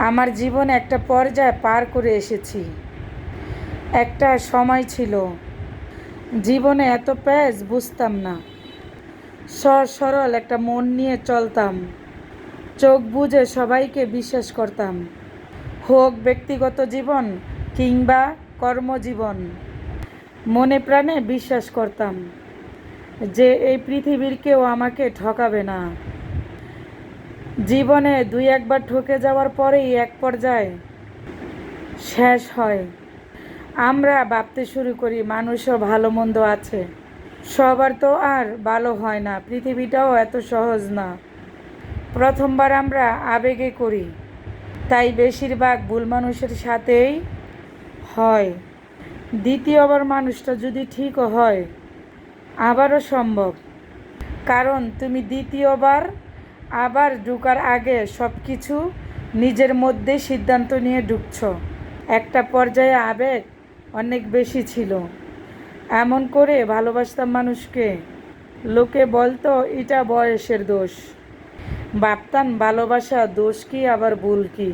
আমার জীবনে একটা পর্যায় পার করে এসেছি। একটা সময় ছিল। জীবনে এত প্যাচ বুঝতাম না। সর সরল একটা মন নিয়ে চলতাম। চোখ বুঝে সবাইকে বিশ্বাস করতাম। হোক ব্যক্তিগত জীবন কিংবা কর্মজীবন, মনে প্রাণে বিশ্বাস করতাম যে এই পৃথিবীর কেউ আমাকে ঠকাবে না। জীবনে দুই একবার ঠকে যাওয়ার পরেই এক পর্যায়ে শেষ হয়। আমরা ভাবতে শুরু করি, মানুষও ভালো মন্দ আছে। সবার তো আর ভালো হয় না, পৃথিবীটাও এত সহজ না। প্রথমবার আমরা আবেগে করি, তাই বেশিরভাগ ভুল মানুষের সাথেই হয়। দ্বিতীয়বার মানুষটা যদি ঠিকও হয়, আবারও সম্ভব। কারণ তুমি দ্বিতীয়বার আবার ঢুকার আগে সব কিছু নিজের মধ্যে সিদ্ধান্ত নিয়ে ঢুকছ। একটা পর্যায়ে আবেগ অনেক বেশি ছিল। এমন করে ভালোবাসতাম মানুষকে। লোকে বলতো, এটা বয়সের দোষ। ভাবতাম ভালোবাসা দোষ কি, আবার ভুল কি?